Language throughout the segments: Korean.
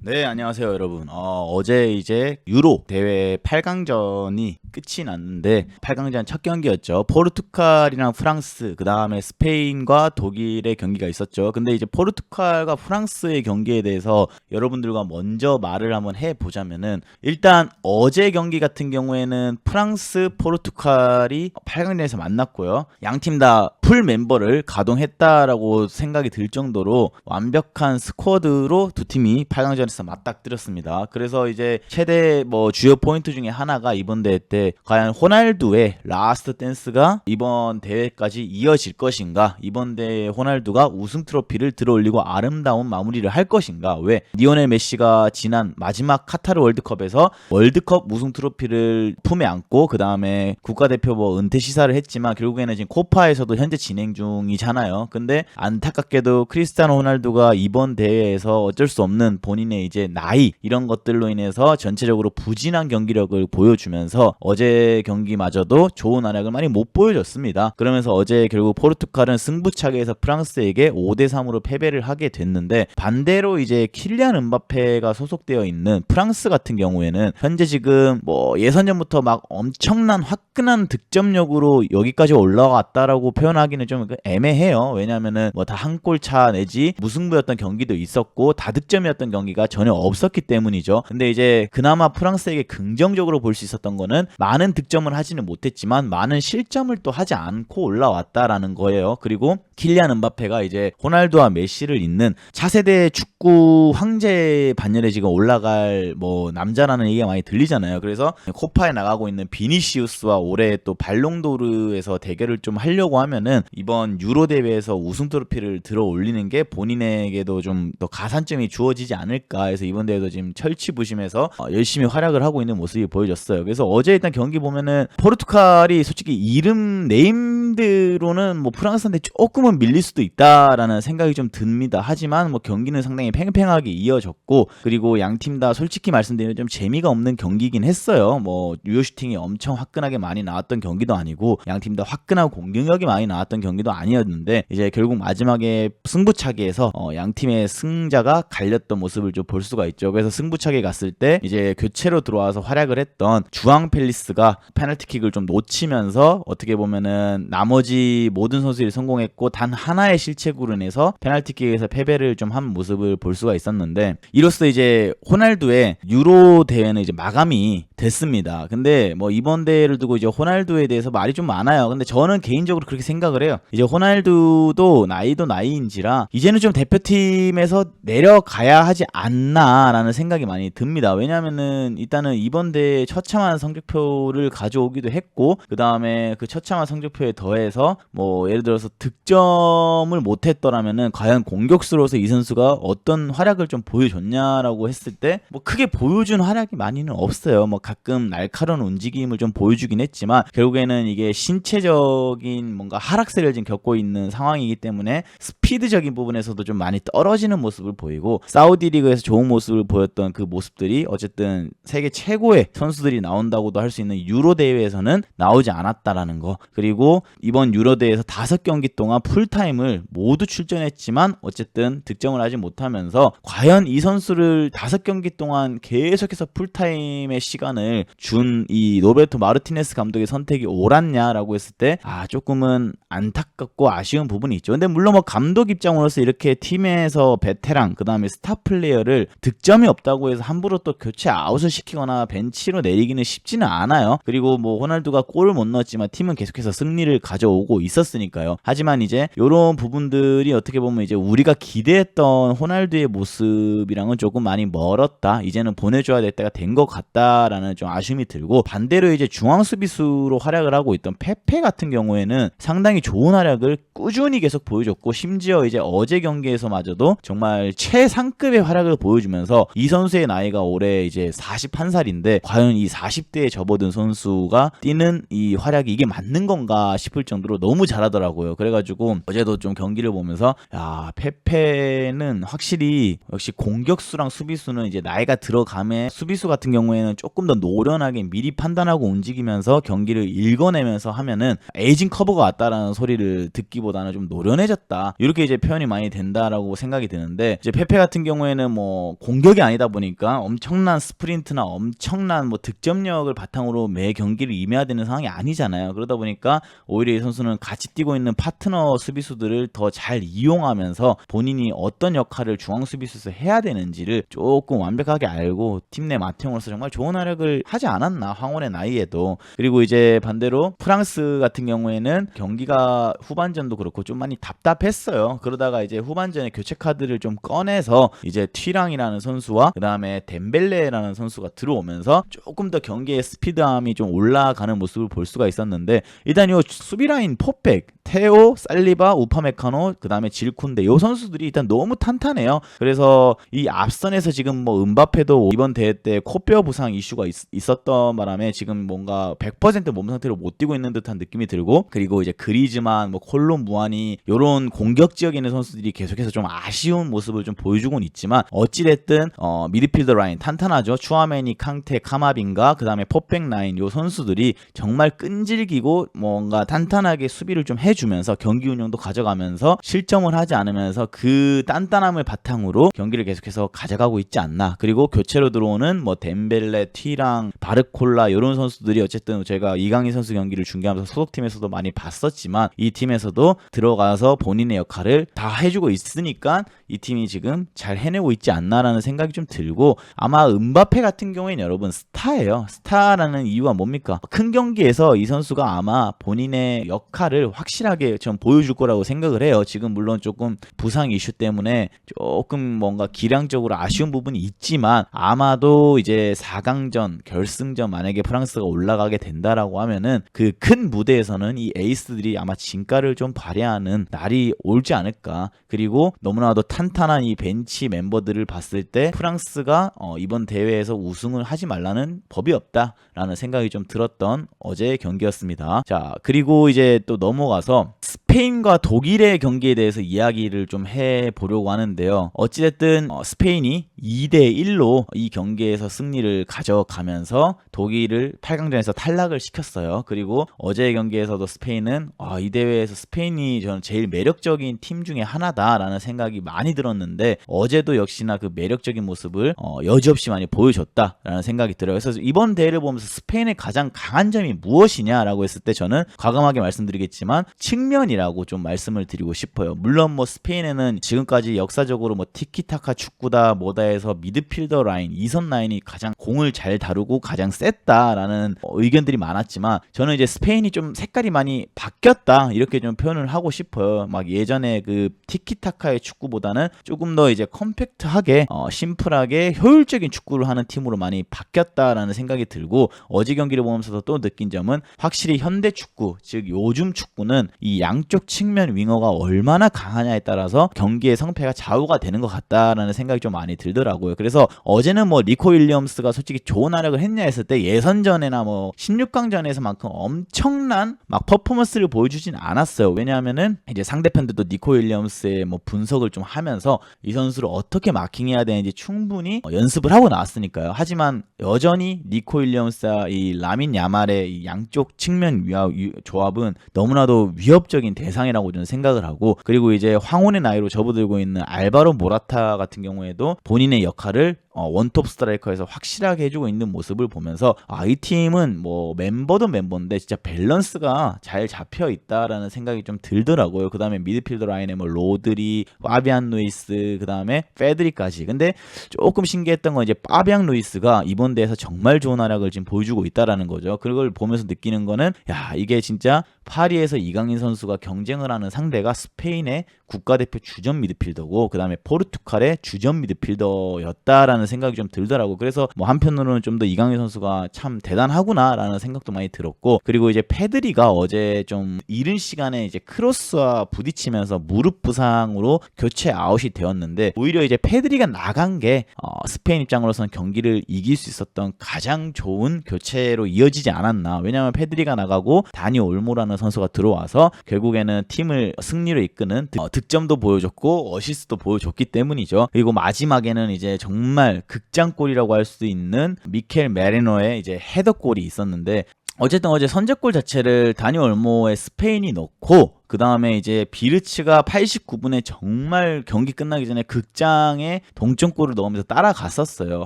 네, 안녕하세요, 여러분. 어, 제 이제 유로 대회 8강전이 끝이 났는데 8강전 첫 경기였죠. 포르투갈이랑 프랑스, 그 다음에 스페인과 독일의 경기가 있었죠. 근데 이제 포르투갈과 프랑스의 경기에 대해서 여러분들과 먼저 말을 한번 해보자면은 일단 어제 경기 같은 경우에는 프랑스, 포르투갈이 8강전에서 만났고요. 양 팀 다 풀 멤버를 가동했다라고 생각이 들 정도로 완벽한 스쿼드로 두 팀이 8강전에서 맞닥뜨렸습니다. 그래서 이제 최대 뭐 주요 포인트 중에 하나가 이번 대회 때 과연 호날두의 라스트 댄스가 이번 대회까지 이어질 것인가? 이번 대회 호날두가 우승 트로피를 들어올리고 아름다운 마무리를 할 것인가? 왜 리오넬 메시가 지난 마지막 카타르 월드컵에서 월드컵 우승 트로피를 품에 안고 그 다음에 국가대표 뭐 은퇴 시사를 했지만 결국에는 지금 코파에서도 현재 진행 중이잖아요. 근데 안타깝게도 크리스티아노 호날두가 이번 대회에서 어쩔 수 없는 본인의 이제 나이 이런 것들로 인해서 전체적으로 부진한 경기력을 보여주면서 어제 경기마저도 좋은 활약을 많이 못 보여줬습니다. 그러면서 어제 결국 포르투갈은 승부차기에서 프랑스에게 5대 3으로 패배를 하게 됐는데 반대로 이제 킬리안 은바페가 소속되어 있는 프랑스 같은 경우에는 현재 지금 뭐 예선전부터 막 엄청난 화끈한 득점력으로 여기까지 올라왔다라고 표현하기는 좀 애매해요. 왜냐면은 뭐 다 한 골 차 내지 무승부였던 경기도 있었고 다득점이었던 경기가 전혀 없었기 때문이죠. 근데 이제 그나마 프랑스에게 긍정적으로 볼 수 있었던 거는 많은 득점을 하지는 못했지만 많은 실점을 또 하지 않고 올라왔다라는 거예요. 그리고 킬리안 은바페가 이제 호날두와 메시를 잇는 차세대 축구 황제 반열에 지금 올라갈 뭐 남자라는 얘기가 많이 들리잖아요. 그래서 코파에 나가고 있는 비니시우스와 올해 또 발롱도르에서 대결을 좀 하려고 하면은 이번 유로 대회에서 우승 트로피를 들어 올리는 게 본인에게도 좀 더 가산점이 주어지지 않을까 해서 이번 대회도 지금 철치부심해서 어, 열심히 활약을 하고 있는 모습이 보여졌어요. 그래서 어제 일단 경기 보면은 포르투갈이 솔직히 이름 네임대로는 뭐 프랑스한테 조금은 밀릴 수도 있다라는 생각이 좀 듭니다. 하지만 뭐 경기는 상당히 팽팽하게 이어졌고 그리고 양 팀 다 솔직히 말씀드리면 좀 재미가 없는 경기긴 했어요. 뭐 유효 슈팅이 엄청 화끈하게 많이 나왔던 경기도 아니고 양 팀 다 화끈하고 공격력이 많이 나왔던 경기도 아니었는데 이제 결국 마지막에 승부차기에서 어, 양 팀의 승자가 갈렸던 모습을 좀 볼 수가 있죠. 그래서 승부차기 갔을 때 이제 교체로 들어와서 활약을 했던 주앙 펠리스 가 페널티킥을 좀 놓치면서 어떻게 보면은 나머지 모든 선수들이 성공했고 단 하나의 실책으로 인해서 페널티킥에서 패배를 좀 한 모습을 볼 수가 있었는데 이로써 이제 호날두의 유로 대회는 이제 마감이 됐습니다. 근데 뭐 이번 대회를 두고 이제 호날두에 대해서 말이 좀 많아요. 근데 저는 개인적으로 그렇게 생각을 해요. 이제 호날두도 나이도 나이인지라 이제는 좀 대표팀에서 내려가야 하지 않나라는 생각이 많이 듭니다. 왜냐면은 일단은 이번 대회 처참한 성적표를 가져오기도 했고 그 다음에 그 처참한 성적표에 더해서 뭐 예를 들어서 득점을 못했더라면은 과연 공격수로서 이 선수가 어떤 활약을 좀 보여줬냐라고 했을 때 뭐 크게 보여준 활약이 많이는 없어요. 뭐 가끔 날카로운 움직임을 좀 보여주긴 했지만 결국에는 이게 신체적인 뭔가 하락세를 지금 겪고 있는 상황이기 때문에 스피드적인 부분에서도 좀 많이 떨어지는 모습을 보이고 사우디 리그에서 좋은 모습을 보였던 그 모습들이 어쨌든 세계 최고의 선수들이 나온다고도 할 수 있는 유로 대회에서는 나오지 않았다라는 거 그리고 이번 유로 대회에서 다섯 경기 동안 풀타임을 모두 출전했지만 어쨌든 득점을 하지 못하면서 과연 이 선수를 다섯 경기 동안 계속해서 풀타임의 시간을 준 이 노베르토 마르티네스 감독의 선택이 옳았냐라고 했을 때 아 조금은 안타깝고 아쉬운 부분이 있죠. 근데 물론 뭐 감독 입장으로서 이렇게 팀에서 베테랑 그다음에 스타 플레이어를 득점이 없다고 해서 함부로 또 교체 아웃을 시키거나 벤치로 내리기는 쉽지는 않아요. 그리고 뭐 호날두가 골을 못 넣었지만 팀은 계속해서 승리를 가져오고 있었으니까요. 하지만 이제 이런 부분들이 어떻게 보면 이제 우리가 기대했던 호날두의 모습이랑은 조금 많이 멀었다. 이제는 보내줘야 될 때가 된 것 같다라는 좀 아쉬움이 들고 반대로 이제 중앙 수비수로 활약을 하고 있던 페페 같은 경우에는 상당히 좋은 활약을 꾸준히 계속 보여줬고 심지어 심지어 이제 어제 경기에서마저도 정말 최상급의 활약을 보여주면서 이 선수의 나이가 올해 이제 41살인데 과연 이 40대에 접어든 선수가 뛰는 이 활약이 이게 맞는 건가 싶을 정도로 너무 잘하더라고요. 그래가지고 어제도 좀 경기를 보면서 야 페페는 확실히 역시 공격수랑 수비수는 이제 나이가 들어감에 수비수 같은 경우에는 조금 더 노련하게 미리 판단하고 움직이면서 경기를 읽어내면서 하면은 에이징 커버가 왔다라는 소리를 듣기보다는 좀 노련해졌다 이렇게 이제 표현이 많이 된다라고 생각이 드는데 이제 페페 같은 경우에는 뭐 공격이 아니다 보니까 엄청난 스프린트나 엄청난 뭐 득점력을 바탕으로 매 경기를 임해야 되는 상황이 아니잖아요. 그러다 보니까 오히려 이 선수는 같이 뛰고 있는 파트너 수비수들을 더 잘 이용하면서 본인이 어떤 역할을 중앙 수비수에서 해야 되는지를 조금 완벽하게 알고 팀 내 마태용으로서 정말 좋은 활약을 하지 않았나 황혼의 나이에도. 그리고 이제 반대로 프랑스 같은 경우에는 경기가 후반전도 그렇고 좀 많이 답답했어요 그러다가 이제 후반전에 교체 카드를 좀 꺼내서 이제 튀랑이라는 선수와 그 다음에 덴벨레라는 선수가 들어오면서 조금 더 경기의 스피드함이 좀 올라가는 모습을 볼 수가 있었는데 일단 이 수비 라인 포백 테오, 살리바, 우파메카노, 그 다음에 질쿤데 요 선수들이 일단 너무 탄탄해요. 그래서 이 앞선에서 지금 뭐 은바페도 이번 대회 때 코뼈 부상 이슈가 있, 었던 바람에 지금 뭔가 100%몸 상태로 못 뛰고 있는 듯한 느낌이 들고 그리고 이제 그리즈만, 뭐 콜롬 무안이 요런 공격 지역에 있는 선수들이 계속해서 좀 아쉬운 모습을 좀 보여주고는 있지만 어찌됐든 어, 미드필더 라인 탄탄하죠. 추아메니, 캉테, 카마빈가 그 다음에 포백 라인 요 선수들이 정말 끈질기고 뭔가 탄탄하게 수비를 좀 해주면서 경기 운영도 가져가면서 실점을 하지 않으면서 그 단단함을 바탕으로 경기를 계속해서 가져가고 있지 않나. 그리고 교체로 들어오는 뭐 덴벨레, 티랑, 바르콜라 이런 선수들이 어쨌든 제가 이강인 선수 경기를 중계하면서 소속팀에서도 많이 봤었지만 이 팀에서도 들어가서 본인의 역할 을 다 해주고 있으니까 이 팀이 지금 잘 해내고 있지 않나라는 생각이 좀 들고 아마 은바페 같은 경우에는 여러분 스타예요. 스타라는 이유가 뭡니까? 큰 경기에서 이 선수가 아마 본인의 역할을 확실하게 좀 보여줄 거라고 생각을 해요. 지금 물론 조금 부상 이슈 때문에 조금 뭔가 기량적으로 아쉬운 부분이 있지만 아마도 이제 4강전 결승전 만약에 프랑스가 올라가게 된다라고 하면은 그 큰 무대에서는 이 에이스들이 아마 진가를 좀 발휘하는 날이 올지 않을까. 그리고 너무나도 탄탄한 이 벤치 멤버들을 봤을 때 프랑스가 어, 이번 대회에서 우승을 하지 말라는 법이 없다라는 생각이 좀 들었던 어제의 경기였습니다. 자, 그리고 이제 또 넘어가서 스페인과 독일의 경기에 대해서 이야기를 좀 해보려고 하는데요. 어찌됐든 어, 스페인이 2대 1로 이 경기에서 승리를 가져가면서 독일을 8강전에서 탈락을 시켰어요. 그리고 어제의 경기에서도 스페인은 아, 이 대회에서 스페인이 저는 제일 매력적인 팀 중에 하나다라는 생각이 많이 들었는데 어제도 역시나 그 매력적인 모습을 어, 여지없이 많이 보여줬다라는 생각이 들어요. 그래서 이번 대회를 보면서 스페인의 가장 강한 점이 무엇이냐라고 했을 때 저는 과감하게 말씀드리겠지만 측면이라고 좀 말씀을 드리고 싶어요. 물론 뭐 스페인에는 지금까지 역사적으로 뭐 티키타카 축구다 뭐다 해서 미드필더 라인, 이선 라인이 가장 공을 잘 다루고 가장 셌다라는 어, 의견들이 많았지만 저는 이제 스페인이 좀 색깔이 많이 바뀌었다 이렇게 좀 표현을 하고 싶어요. 막 예전에 그 티키타카의 축구보다는 조금 더 이제 컴팩트하게 어, 심플하게 효율적인 축구를 하는 팀으로 많이 바뀌었다라는 생각이 들고 어제 경기를 보면서도 또 느낀 점은 확실히 현대 축구 즉 요즘 축구는 이 양쪽 측면 윙어가 얼마나 강하냐에 따라서 경기의 성패가 좌우가 되는 것 같다라는 생각이 좀 많이 들더라고요. 그래서 어제는 뭐 리코 윌리엄스가 솔직히 좋은 활약을 했냐 했을 때 예선전이나 뭐 16강전에서만큼 엄청난 막 퍼포먼스를 보여주진 않았어요. 왜냐하면은 이제 상대편들도 니코 윌리엄스의 뭐 분석을 좀 하면서 이 선수를 어떻게 마킹해야 되는지 충분히 어, 연습을 하고 나왔으니까요. 하지만 여전히 니코 윌리엄스와 이 라민 야말의 이 양쪽 측면 위아- 위- 조합은 너무나도 위협적인 대상이라고 저는 생각을 하고 그리고 이제 황혼의 나이로 접어들고 있는 알바로 모라타 같은 경우에도 본인의 역할을 어, 원톱 스트라이커에서 확실하게 해주고 있는 모습을 보면서 아, 이 팀은 뭐 멤버도 멤버인데 진짜 밸런스가 잘 잡혀 있다라는 생각이 좀 들더라고요. 그 다음에 미드필더 라인에 뭐 로드리, 파비안 루이스, 그 다음에 페드리까지. 근데 조금 신기했던 건 이제 파비앙 루이스가 이번 대회에서 정말 좋은 활약을 지금 보여주고 있다라는 거죠. 그걸 보면서 느끼는 거는 야 이게 진짜 파리에서 이강인 선수가 경쟁을 하는 상대가 스페인의 국가대표 주전 미드필더고 그 다음에 포르투갈의 주전 미드필더였다라는 생각이 좀 들더라고. 그래서 뭐 한편으로는 좀 더 이강인 선수가 참 대단하구나라는 생각도 많이 들었고 그리고 이제 페드리가 어제 좀 이른 시간에 이제 크로스와 부딪히면서 무릎 부상으로 교체 아웃이 되었는데 오히려 이제 페드리가 나간 게 어, 스페인 입장으로서는 경기를 이길 수 있었던 가장 좋은 교체로 이어지지 않았나. 왜냐하면 페드리가 나가고 다니 올모라는 선수가 들어와서 결국에는 팀을 승리로 이끄는 득- 어, 득점도 보여줬고 어시스트도 보여줬기 때문이죠. 그리고 마지막에는 이제 정말 극장골이라고 할 수 있는 미켈 메리노의 이제 헤더골이 있었는데 어쨌든 어제 선제골 자체를 다니 올모의 스페인이 넣고 그 다음에 이제 비르츠가 89분에 정말 경기 끝나기 전에 극장에 동점골을 넣으면서 따라갔었어요.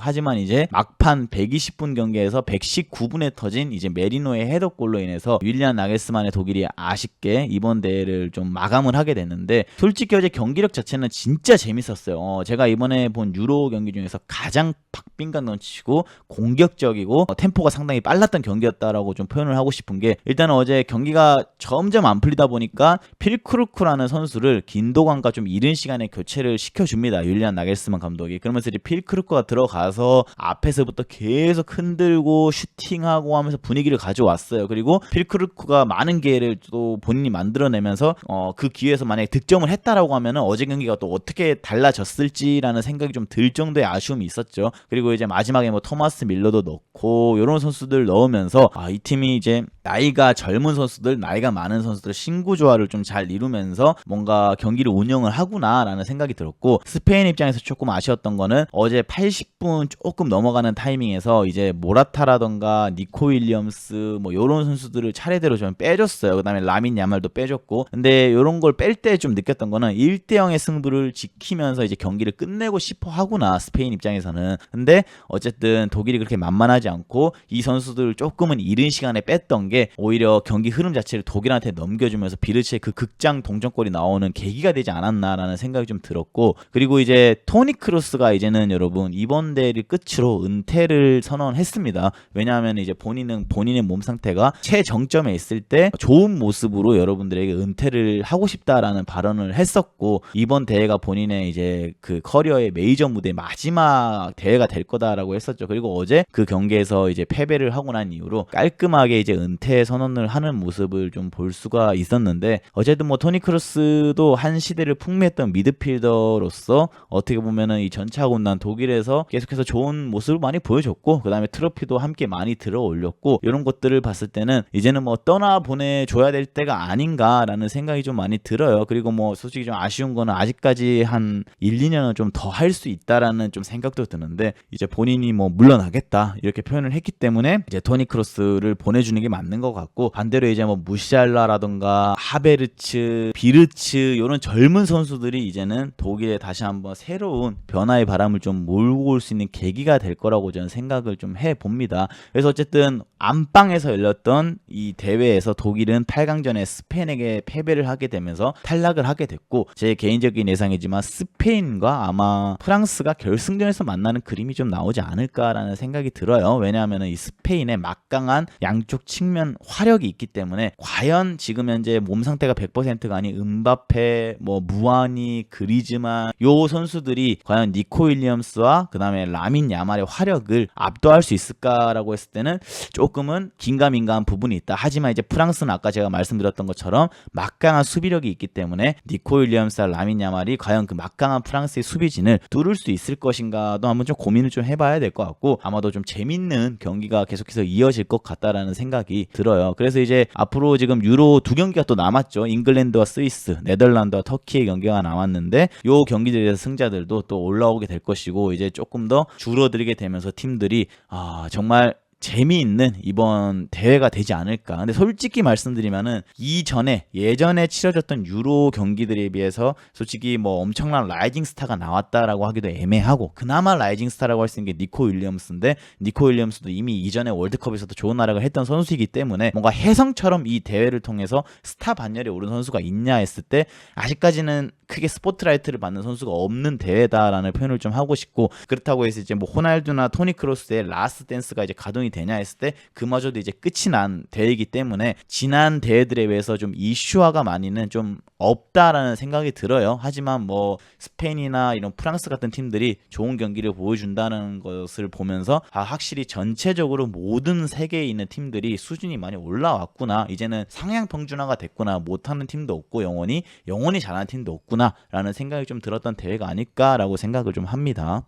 하지만 이제 막판 120분 경기에서 119분에 터진 이제 메리노의 헤더골로 인해서 윌리안 나겔스만의 독일이 아쉽게 이번 대회를 좀 마감을 하게 됐는데 솔직히 어제 경기력 자체는 진짜 재밌었어요. 어, 제가 이번에 본 유로 경기 중에서 가장 박빙감 넘치고 공격적이고 어, 템포가 상당히 빨랐던 경기였다라고 좀 표현을 하고 싶은 게 일단은 어제 경기가 점점 안 풀리다 보니까 필크루크라는 선수를 긴도관과 좀 이른 시간에 교체를 시켜줍니다. 율리안 나겔스만 감독이 그러면서 이제 필크루크가 들어가서 앞에서부터 계속 흔들고 슈팅하고 하면서 분위기를 가져왔어요. 그리고 필크루크가 많은 기회를 또 본인이 만들어내면서 어, 그 기회에서 만약에 득점을 했다라고 하면은 어제 경기가 또 어떻게 달라졌을지라는 생각이 좀 들 정도의 아쉬움이 있었죠. 그리고 이제 마지막에 뭐 토마스 밀러도 넣고 이런 선수들 넣으면서 아, 이 팀이 이제 나이가 젊은 선수들, 나이가 많은 선수들 신구 조화를 좀 잘 이루면서 뭔가 경기를 운영을 하구나라는 생각이 들었고 스페인 입장에서 조금 아쉬웠던 거는 어제 80분 조금 넘어가는 타이밍에서 이제 모라타라던가 니코 윌리엄스 뭐 요런 선수들을 차례대로 좀 빼줬어요. 그다음에 라민 야말도 빼줬고 근데 요런 걸 뺄 때 좀 느꼈던 거는 1대 0의 승부를 지키면서 이제 경기를 끝내고 싶어 하구나 스페인 입장에서는 근데 어쨌든 독일이 그렇게 만만하지 않고 이 선수들을 조금은 이른 시간에 뺐던 게 오히려 경기 흐름 자체를 독일한테 넘겨주면서 비르치의 그 극장 동점골이 나오는 계기가 되지 않았나라는 생각이 좀 들었고 그리고 이제 토니 크로스가 이제는 여러분 이번 대회를 끝으로 은퇴를 선언했습니다. 왜냐하면 이제 본인은 본인의 몸 상태가 최정점에 있을 때 좋은 모습으로 여러분들에게 은퇴를 하고 싶다라는 발언을 했었고 이번 대회가 본인의 이제 그 커리어의 메이저 무대 마지막 대회가 될 거다라고 했었죠. 그리고 어제 그 경기에서 이제 패배를 하고 난 이후로 깔끔하게 이제 은퇴 선언을 하는 모습을 좀 볼 수가 있었는데 어쨌든 뭐 토니 크로스도 한 시대를 풍미했던 미드필더로서 어떻게 보면은 이 온난 독일에서 계속해서 좋은 모습을 많이 보여줬고 그다음에 트로피도 함께 많이 들어 올렸고 이런 것들을 봤을 때는 이제는 뭐 떠나 보내 줘야 될 때가 아닌가라는 생각이 좀 많이 들어요. 그리고 뭐 솔직히 좀 아쉬운 거는 아직까지 한 1, 2년은 좀 더 할 수 있다라는 좀 생각도 드는데 이제 본인이 뭐 물러나겠다 이렇게 표현을 했기 때문에 이제 토니 크로스를 보내주는 게 맞는 것 같고 반대로 이제 뭐 무시알라라던가 하베르츠, 비르츠 이런 젊은 선수들이 이제는 독일에 다시 한번 새로운 변화의 바람을 좀 몰고 올 수 있는 계기가 될 거라고 저는 생각을 좀 해 봅니다. 그래서 어쨌든 안방에서 열렸던 이 대회에서 독일은 8강전에 스페인에게 패배를 하게 되면서 탈락을 하게 됐고 제 개인적인 예상이지만 스페인과 아마 프랑스가 결승전에서 만나는 그림이 좀 나오지 않을까라는 생각이 들어요. 왜냐하면 이 스페인의 막강한 양쪽 측면 화력이 있기 때문에 과연 지금 현재 몸 상태가 100%가 아닌 음바페, 뭐 무아니, 그리즈만 요 선수들이 과연 니코 윌리엄스와 그다음에 라민 야말의 화력을 압도할 수 있을까라고 했을 때는 조금은 긴가민가한 부분이 있다. 하지만 이제 프랑스는 아까 제가 말씀드렸던 것처럼 막강한 수비력이 있기 때문에 니코 윌리엄스와 라민 야말이 과연 그 막강한 프랑스의 수비진을 뚫을 수 있을 것인가도 한번 좀 고민을 좀 해봐야 될 것 같고 아마도 좀 재밌는 경기가 계속해서 이어질 것 같다라는 생각이 들어요. 그래서 이제 앞으로 지금 유로 두 경기가 또 남았죠. 잉글랜드와 스위스, 네덜란드와 터키의 경기가 남았는데 요 경기들에서 승자들도 또 올라오게 될 것이고 이제 조금 더 줄어들게 되면서 팀들이 아 정말 재미있는 이번 대회가 되지 않을까. 근데 솔직히 말씀드리면은 이전에 예전에 치러졌던 유로 경기들에 비해서 솔직히 뭐 엄청난 라이징 스타가 나왔다라고 하기도 애매하고 그나마 라이징 스타라고 할 수 있는 게 니코 윌리엄스인데 니코 윌리엄스도 이미 이전에 월드컵에서도 좋은 나락을 했던 선수이기 때문에 뭔가 혜성처럼 이 대회를 통해서 스타 반열에 오른 선수가 있냐 했을 때 아직까지는 크게 스포트라이트를 받는 선수가 없는 대회다라는 표현을 좀 하고 싶고 그렇다고 해서 이제 뭐 호날두나 토니 크로스의 라스트 댄스가 이제 가동이 되냐 했을 때 그마저도 이제 끝이 난 대회이기 때문에 지난 대회들에 비해서 좀 이슈화가 많이는 좀 없다라는 생각이 들어요. 하지만 뭐 스페인이나 이런 프랑스 같은 팀들이 좋은 경기를 보여준다는 것을 보면서 아 확실히 전체적으로 모든 세계에 있는 팀들이 수준이 많이 올라왔구나. 이제는 상향 평준화가 됐구나. 못하는 팀도 없고 영원히 영원히 잘하는 팀도 없구나라는 생각이 좀 들었던 대회가 아닐까라고 생각을 좀 합니다.